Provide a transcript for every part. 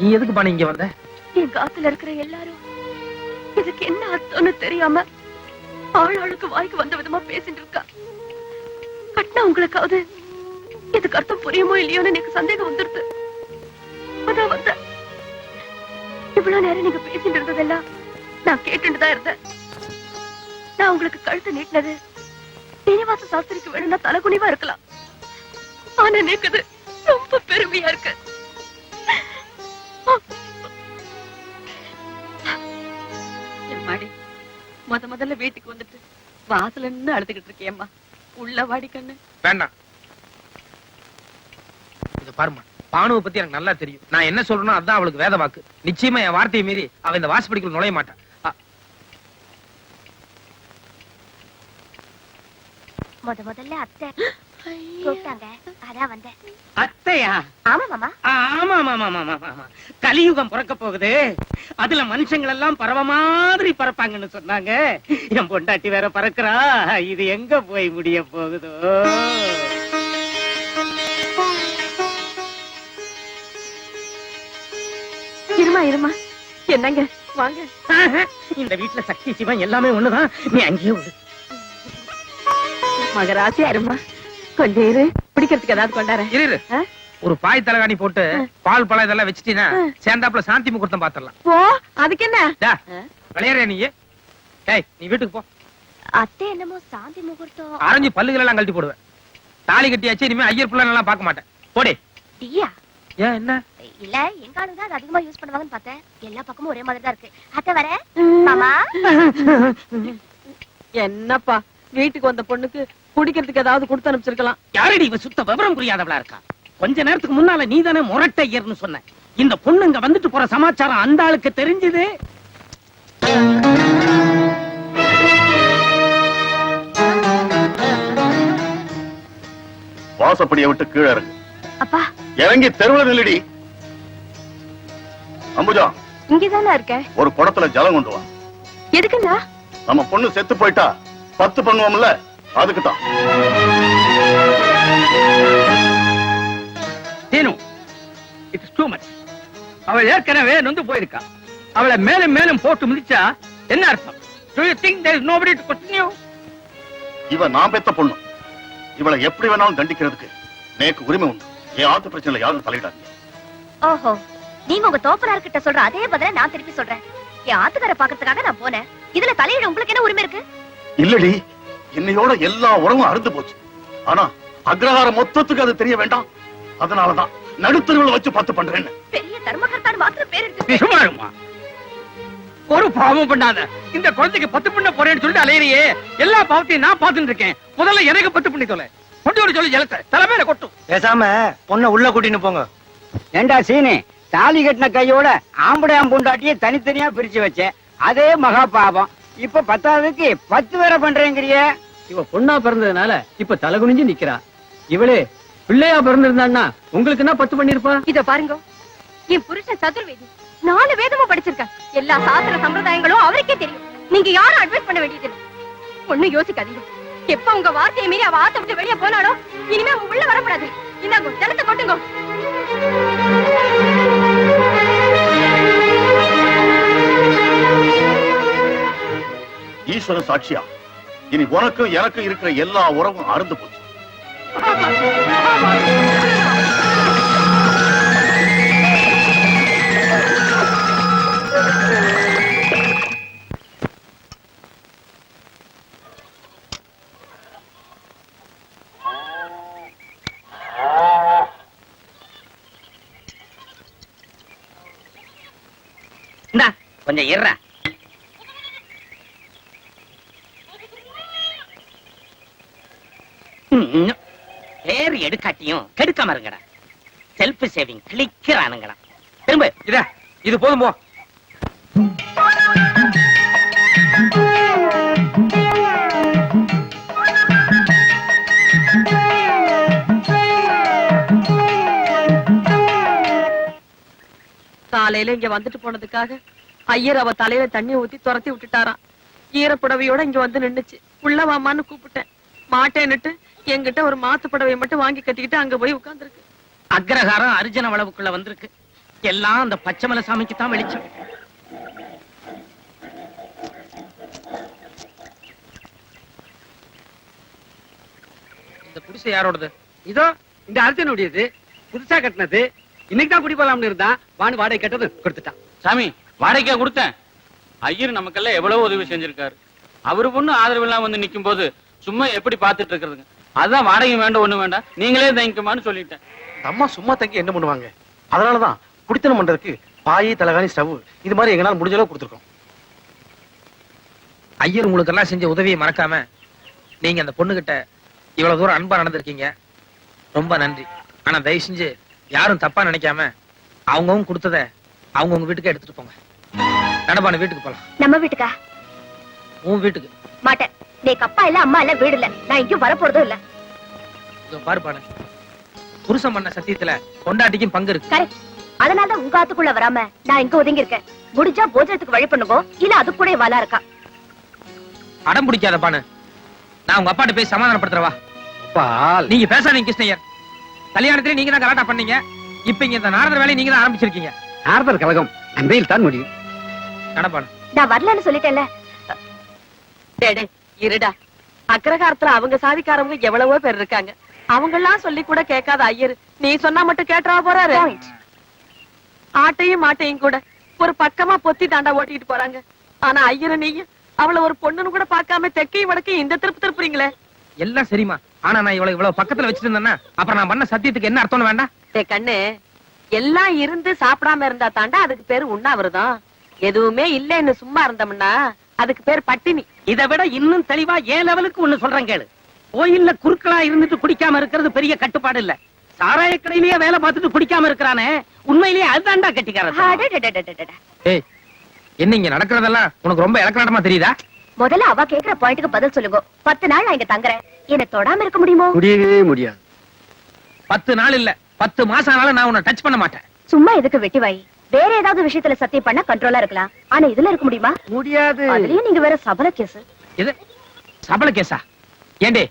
நீ எதுக்கு பண்ண இங்க வந்த? எங்க ஆத்துல இருக்கிற எல்லாரும் இதுக்கு என்ன அர்த்தம்னு தெரியாம ஆள் ஆளுக்கு வாய்க்கு வந்த விதமா பேசிட்டு இருக்கா. கட்டினா உங்களுக்காவது இதுக்கு அர்த்தம் புரியுமோ இல்லையோன்னு எனக்கு சந்தேகம் வந்துருது. அதான் வந்த. இவ்வளவு நேரம் நீங்க பேசிட்டு இருந்ததெல்லாம் நான் கேட்டுட்டு தான் இருந்தேன். நான் உங்களுக்கு கழுத்து நீட்டினது சீனிவாச சாஸ்திரிக்கு வேணும்னா தலகுனிவா இருக்கலாம். ஆனா எனக்கு ரொம்ப பெருமையா இருக்கு. முத முதல்ல வீட்டுக்கு வந்துட்டு வாசல்ல நின்னு அழுதுகிட்டு இருக்கேம்மா. உள்ள வாடி கண்ணு. வேண்டாம். இது பாருமா பானுவை பத்தி எனக்கு நல்லா தெரியும். நான் என்ன சொல்றேனோ அதான் அவளுக்கு வேத வாக்கு. நிச்சயமா என் வார்த்தையை மீறி அவ இந்த வாசப்படிக்குள்ள நுழைய மாட்டான் முத முதல்ல அத்தை கூப்பிட்டாங்க. அதான் வந்தேன். அத்தையா? ஆமா மாமா. ஆமா ஆமா ஆமா ஆமா ஆமா கலியுகம் பிறக்க போகுது. அதுல மனுஷங்கள் எல்லாம் பறவ மாதிரி பறப்பாங்கன்னு சொன்னாங்க. என் பொண்டாட்டி வேற பறக்குறா. இது எங்க போய் முடிய போகுதோ? இருமா இருமா. என்னங்க? வாங்க. இந்த வீட்டுல சக்தி சிவன் எல்லாமே ஒண்ணுதான். நீ அங்கேயே விடு மகராசியா இருமா. கொஞ்சம் இரு. பிடிக்கிறதுக்கு ஏதாவது இரு. ஆ? ஒரு பாய் தலைகாணி போட்டு பால் பழம் இதெல்லாம் வச்சிட்டீங்கன்னா சேர்ந்தாப்புல சாந்தி முகூர்த்தம் பாத்திரலாம் போ அதுக்கு என்ன? விளையாடுற நீ? ஏய் நீ வீட்டுக்கு போ. அத்தை என்னமோ சாந்தி முகூர்த்தம். அரைஞ்சு பல்லுகள் எல்லாம் கழட்டி போடுவேன். தாலி கட்டியாச்சு இனிமே ஐயர் புள்ள எல்லாம் பார்க்க மாட்டேன். போடி. டீயா? ஏன் என்ன? இல்ல எங்க ஆளுங்க அது அதிகமா யூஸ் பண்ணுவாங்கன்னு பார்த்தேன். எல்லா பக்கமும் ஒரே மாதிரி தான் இருக்கு. அத்தை வர? மாமா? என்னப்பா வீட்டுக்கு வந்த பொண்ணுக்கு குடிக்கிறதுக்கு ஏதாவது கொடுத்து அனுப்பிச்சிருக்கலாம். யாரடி இவ சுத்த விவரம் புரியாதவளா இருக்கா? கொஞ்ச நேரத்துக்கு முன்னால நீ தானே முரட்டையர்னு சொன்ன. இந்த பொண்ணு இங்க வந்துட்டு போற சமாச்சாரம் அந்த ஆளுக்கு தெரிஞ்சது? வாசப்படியை விட்டு கீழே இறங்கு. அப்பா. இறங்கி தெருவுல நில்லடி. அம்புஜா இங்கதானே இருக்கேன் ஒரு குடத்துல ஜலம் கொண்டு வா. எதுக்குண்ணா? நம்ம பொண்ணு செத்து போயிட்டா பத்து பண்ணுவோம்ல அதுக்கு தான் இட்ஸ் டூ மச் அவள் ஏற்கனவே நொந்து போயிருக்கா. அவளை மேலும் மேலும் போட்டு மிதிச்சா என்ன அர்த்தம்? Do you think there is nobody to question you இவ நான் பெத்த பொண்ணு. இவளை எப்படி வேணாலும் தண்டிக்கிறதுக்கு நேக்கு உரிமை உண்டு. என் ஆத்து பிரச்சனையில யாரும் தலையிடாது ஓஹோ நீங்க உங்க தோப்பனார் கிட்ட சொல்ற அதே பதில நான் திருப்பி சொல்றேன். என் ஆத்துக்கார பாக்கிறதுக்காக நான் போனேன். இதுல தலையிட உங்களுக்கு என்ன உரிமை இருக்கு? இல்லடி என்னையோட எல்லா உறவும் அறுந்து போச்சு. ஆனா அக்ரஹார மொத்தத்துக்கு அது தெரிய வேண்டாம். அதனாலதான் நடுத்தருவில் வச்சு பத்து பண்றேன்னு. பெரிய தர்மகர்த்தான் பேர் எடுத்து ஒரு பாவம் பண்ணாத. இந்த குழந்தைக்கு பத்து பண்ண போறேன்னு சொல்லிட்டு அலையிறியே. எல்லா பாவத்தையும் நான் பார்த்துட்டு இருக்கேன். முதல்ல எனக்கு பத்து பண்ணி தொலை. கொண்டு வர சொல்லி ஜலத்தை. தலைமையில கொட்டும் பேசாம பொண்ணை உள்ள கூட்டின்னு போங்க. ஏண்டா சீனி? தாலி கட்டின கையோட ஆம்படையாம் பொண்டாட்டிய தனித்தனியா பிரிச்சு வச்சேன். அதே மகா பாவம். இப்ப பத்தாவதுக்கு பத்து பேரை பண்றேங்கிறிய. இவ பொண்ணா பிறந்ததுனால இப்ப தலை குனிஞ்சு நிக்கிறா. இவளே பிள்ளையா பிறந்திருந்தான்னா உங்களுக்கு என்ன பத்து பண்ணிருப்பா? இத பாருங்க. என் புருஷன் சதுர்வேதி. நாலு வேதமும் படிச்சிருக்கேன். எல்லா சாஸ்திர சம்பிரதாயங்களும் அவருக்கே தெரியும். நீங்க யாரும் அட்வைஸ் பண்ண வேண்டியது ஒண்ணும் யோசிக்காதீங்க. எப்ப உங்க வார்த்தையை மீறி அவ ஆத்த விட்டு வெளியே போனாலோ இனிமே உங்க உள்ள வரக்கூடாது. இந்தாங்க ஜலத்தை கொட்டுங்க. ஈஸ்வரன் சாட்சியா? இனி உனக்கும் எனக்கும் இருக்கிற எல்லா உறவும் அறுந்து போச்சு. இந்தா கொஞ்சம் இருற. பேர் எடுக்காட்டியும் கெடுக்காம இருங்கடா. செல்ஃப் சேவிங் கிளிக்கிறானுங்கடா திரும்ப இத இது போதும் போ. காலையில இங்க வந்துட்டு போனதுக்காக ஐயர் அவ தலையில தண்ணி ஊத்தி துரத்தி விட்டுட்டாராம். ஈரப்புடவையோட இங்க வந்து நின்னுச்சு. உள்ள வாமான்னு கூப்பிட்டேன். மாட்டேன்னுட்டு என்கிட்ட ஒரு மாத்து புடவையை மட்டும் வாங்கி கட்டிக்கிட்டு அங்க போய் உட்கார்ந்துருக்கு. அக்ரஹாரம் அர்ஜுன வளவுக்குள்ள வந்திருக்கு. எல்லாம் அந்த பச்சைமலை சாமிக்கு தான் வெளிச்சம். இந்த குடிசை யாரோடது? இதோ இந்த அர்ஜுனுடையது. புதுசா கட்டினது. இன்னைக்கு தான் குடி போலாம்னு இருந்தா வான்னு வாடகை கட்டது கொடுத்துட்டான். சாமி வாடகைக்கா கொடுத்தேன். ஐயர் நமக்கெல்லாம் எவ்வளவு உதவி செஞ்சிருக்காரு. அவரு பொண்ணு ஆதரவு இல்லாம வந்து நிக்கும் போது சும்மா எப்படி பாத்துட்டு இருக்கிறதுங்க அதான் வாடகை வேண்டாம் ஒண்ணு வேண்டாம். நீங்களே தங்கிக்குமான்னு சொல்லிட்டேன். அம்மா சும்மா தங்கி என்ன பண்ணுவாங்க? அதனாலதான் குடித்தனம் பண்றதுக்கு பாய் தலகாணி ஸ்டவ் இது மாதிரி எங்களால முடிஞ்ச அளவு கொடுத்துருக்கோம். ஐயர் உங்களுக்கு எல்லாம் செஞ்ச உதவியை மறக்காம நீங்க அந்த பொண்ணுகிட்ட இவ்வளவு தூரம் அன்பா நடந்திருக்கீங்க. ரொம்ப நன்றி. ஆனா தயவு செஞ்சு யாரும் தப்பா நினைக்காம அவங்கவுங்க கொடுத்தத அவங்கவுங்க வீட்டுக்கு எடுத்துட்டு போங்க. நடப்பான வீட்டுக்கு போலாம். நம்ம வீட்டுக்கா? உன் வீட்டுக்கு. மாட்டேன். நீக்கு அப்பா இல்ல அம்மா இல்ல வீடு இல்ல. நான் எங்கேயும் வரப்போறதும் இல்ல. பாருப்பானு புருஷன் பண்ண சத்தியத்துல பொண்டாட்டிக்கும் பங்கு இருக்கு. கரெக்ட். அதனாலதான் உங்க ஆத்துக்குள்ள வராம நான் இங்க ஒதுங்கி இருக்கேன் முடிஞ்சா போஜனத்துக்கு வழி பண்ணுங்க. இல்ல அது கூட வாலா இருக்கா. அடம் பிடிக்காத பானு நான் உங்க அப்பாட்ட போய் சமாதானப்படுத்துறவா பால். நீங்க பேசாதீங்க கிருஷ்ணய்யர். கல்யாணத்துல நீங்க தான் கலாட்டா பண்ணீங்க. இப்ப இங்க இந்த நாரதர் வேலையை நீங்க தான் ஆரம்பிச்சிருக்கீங்க. நாரதர் கழகம் அன்பையில் தான் முடியும். நடப்பானு நான் வரலன்னு சொல்லிட்டேன்ல. டேடே இருடா. அக்ரஹாரத்துல அவங்க சாதிக்காரவங்க எவ்வளவோ பேர் இருக்காங்க. அவங்க எல்லாம் சொல்லி கூட கேட்காத ஐயர். நீ சொன்னா மட்டும் கேட்டா போறாரு. ஆட்டையும் மாட்டையும் கூட ஒரு பக்கமா பொத்தி தாண்டா ஓட்டிட்டு போறாங்க. ஆனா ஐயரு நீயும் அவள ஒரு பொண்ணுன்னு கூட பார்க்காம தெக்கையும் வடக்கையும் இந்த திருப்பு திருப்புறீங்களே. எல்லாம் சரிமா ஆனா நான் இவ்வளவு இவ்வளவு பக்கத்துல வச்சிட்டு இருந்தேன்னா அப்புறம் நான் பண்ண சத்தியத்துக்கு என்ன அர்த்தம்னு வேண்டாம்? டே கண்ணு எல்லாம் இருந்து சாப்பிடாம இருந்தா தாண்டா அதுக்கு பேரு உண்ணாவிரதம். எதுவுமே இல்லைன்னு சும்மா இருந்தோம்னா அதுக்கு பேர் பட்டினி. இதை விட இன்னும் தெளிவா ஏன் லெவலுக்கு ஒண்ணு சொல்றேன் கேளு. கோயில்ல குறுக்களா இருந்துட்டு குடிக்காம இருக்கிறது பெரிய கட்டுப்பாடு இல்ல. சாராய கடையிலேயே வேலை பார்த்துட்டு குடிக்காம இருக்கிறானே உண்மையிலேயே அதுதான்டா கட்டிக்காரன். ஏய் என்ன இங்க நடக்கிறதெல்லாம் உனக்கு ரொம்ப இலக்கணமா தெரியுதா? முதல்ல அவ கேக்குற பாயிண்ட்டுக்கு பதில் சொல்லுங்க. பத்து நாள் நான் இங்க தங்குறேன். என்ன தொடாம இருக்க முடியுமோ? முடியவே முடியாது. பத்து நாள் இல்ல பத்து மாசம் ஆனாலும் நான் உன்னை டச் பண்ண மாட்டேன். சும்மா எதுக்கு வெட்டி வை வேற ஏதாவது விஷயத்துல சத்தியம் பண்ணா கண்ட்ரோலா இருக்கலாம். ஆனா இதுல இருக்க முடியுமா? முடியாது. அதுலயும் நீங்க வேற சபல கேஸ் இது சபல கேசா ஏண்டே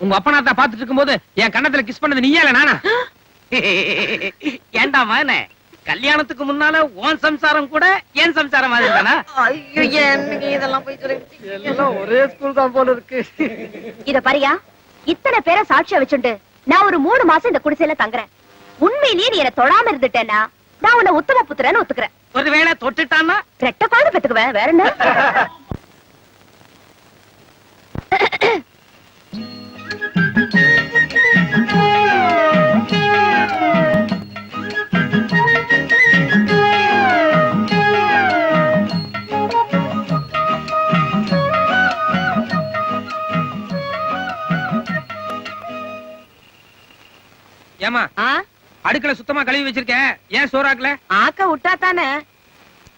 உங்க அப்பனாத்தா பாத்துட்டு இருக்கும்போது என் கண்ணத்துல கிஸ் பண்ணது நீயா இல்ல நானா? ஏண்டா மகனே கல்யாணத்துக்கு முன்னால உன் சம்சாரம் கூட என் சம்சாரம் மாதிரி தானா எல்லாம் ஒரே ஸ்கூல் தான் போல இருக்கு. இத பாரியா இத்தனை பேரை சாட்சியா வச்சுண்டு நான் ஒரு மூணு மாசம் இந்த குடிசையில தங்குறேன். உண்மையிலேயே நீ என்ன தொடாம இருந்துட்டேன்னா நான் உன்னை உத்தம புத்திரன்னு ஒத்துக்கிறேன். ஒருவேளை தொட்டுட்டான்னா? ரெட்ட குழந்தை பெத்துக்குவேன். வேற என்ன? ஏமா ஆ? அடுக்கல சுத்தமா கழுவி வச்சிருக்கேன். ஏன் சோறாக்கல ஆக்க விட்டா தானே?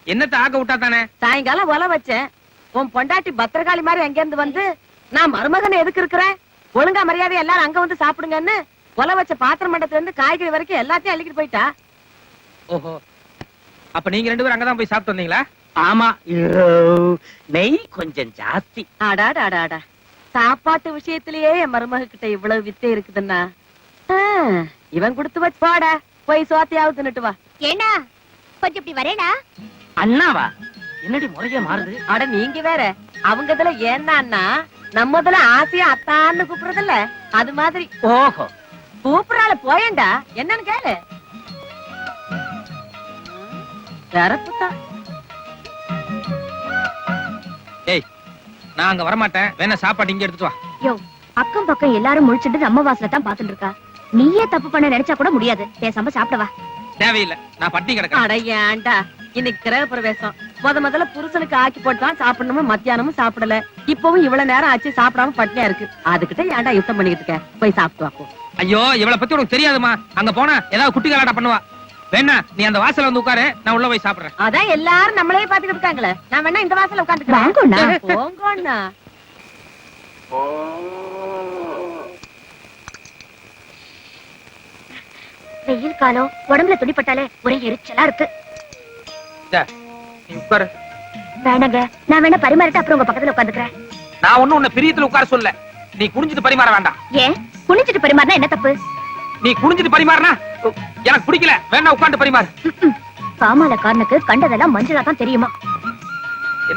என்னத்த ஆக்க விட்டா தானே? சாயங்காலம் ஒல வச்சேன். உன் பொண்டாட்டி பத்திரகாளி மாதிரி எங்க இருந்து வந்து நான் மருமகன் எதுக்கு இருக்கிறேன் ஒழுங்கா மரியாதை எல்லாரும் அங்க வந்து சாப்பிடுங்கன்னு ஒல வச்ச பாத்திரம் மண்டத்துல இருந்து காய்கறி வரைக்கும் எல்லாத்தையும் அள்ளிக்கிட்டு போயிட்டா? ஓஹோ. அப்ப நீங்க ரெண்டு பேரும் அங்கதான் போய் சாப்பிட்டு வந்தீங்களா? ஆமா ஐயோ, நெய் கொஞ்சம் ஜாஸ்தி. அடாடாடாடா. சாப்பாட்டு விஷயத்திலேயே என் மருமக கிட்ட இவ்வளவு வித்தை இருக்குதுன்னா? ஆ, இவன் கொடுத்து வச்சு போடா. போய் சோத்தையாவது தின்னுட்டு வா. ஏன்னா கொஞ்சம் இப்படி வரேனா அண்ணாவா? என்னடி முறைய மாறுது? அட நீங்க வேற. அவங்க இதுல ஏன்னா நம்ம இதுல ஆசையா அத்தான்னு கூப்பிடுறதில்ல. அது மாதிரி. ஓஹோ. கூப்பிடறால போயேன்டா என்னன்னு கேளு. ஏய் நான் அங்க வரமாட்டேன். வேணா சாப்பாடு இங்க எடுத்துட்டு வா. யோ அக்கம் பக்கம் எல்லாரும் முழிச்சுட்டு நம்ம வாசல தான் பாத்துட்டு இருக்கா. நீயே தப்பு பண்ண நினைச்சா கூட முடியாது. பேசாம சாப்பிடவா தேவையில்லை. நான் பட்டி கிடக்கிறேன். அட ஏன்டா? இன்னைக்கு கிரக பிரவேசம். முத முதல்ல புருஷனுக்கு ஆக்கி போட்டு தான் சாப்பிடணும் மத்தியானமும் சாப்பிடல. இப்பவும் இவ்வளவு நேரம் ஆச்சு சாப்பிடாம பட்டினியா இருக்கு. அதுகிட்ட ஏன்டா யுத்தம் பண்ணிக்கிட்டு இருக்க? போய் சாப்பிட்டு வா போ. ஐயோ இவளை பத்தி உனக்கு தெரியாதுமா? அங்க போனா ஏதாவது குட்டி கலாட்டா பண்ணுவா. வேணா நீ அந்த வாசல்ல வந்து உட்காரு. நான் உள்ள போய் சாப்பிடுறேன். அதான் எல்லாரும் நம்மளே பாத்துக்கிட்டு இருக்காங்களே. நான் வேணா இந்த வாசல்ல. உட்காந்துக்கிறேன். போங்கண்ணா. வெயில் காலம் உடம்புல துணிப்பட்டாலே ஒரே எரிச்சலா இருக்கு. உட்காரு. வேணாங்க. நான் வேணா பரிமாறிட்டு அப்புறம் உங்க பக்கத்துல உட்காந்துக்கிறேன். நான் ஒண்ணும் உன்னை பிரியத்துல உட்கார சொல்ல. நீ குனிஞ்சிட்டு பரிமாற வேண்டாம். ஏன்? குனிஞ்சிட்டு பரிமாறினா என்ன தப்பு? நீ குனிஞ்சிட்டு பரிமாறினா எனக்கு பிடிக்கல. வேணா உட்கார்ந்து பரிமாறு. காமாலக்காரனுக்கு கண்டதெல்லாம் மஞ்சளா தான் தெரியுமா?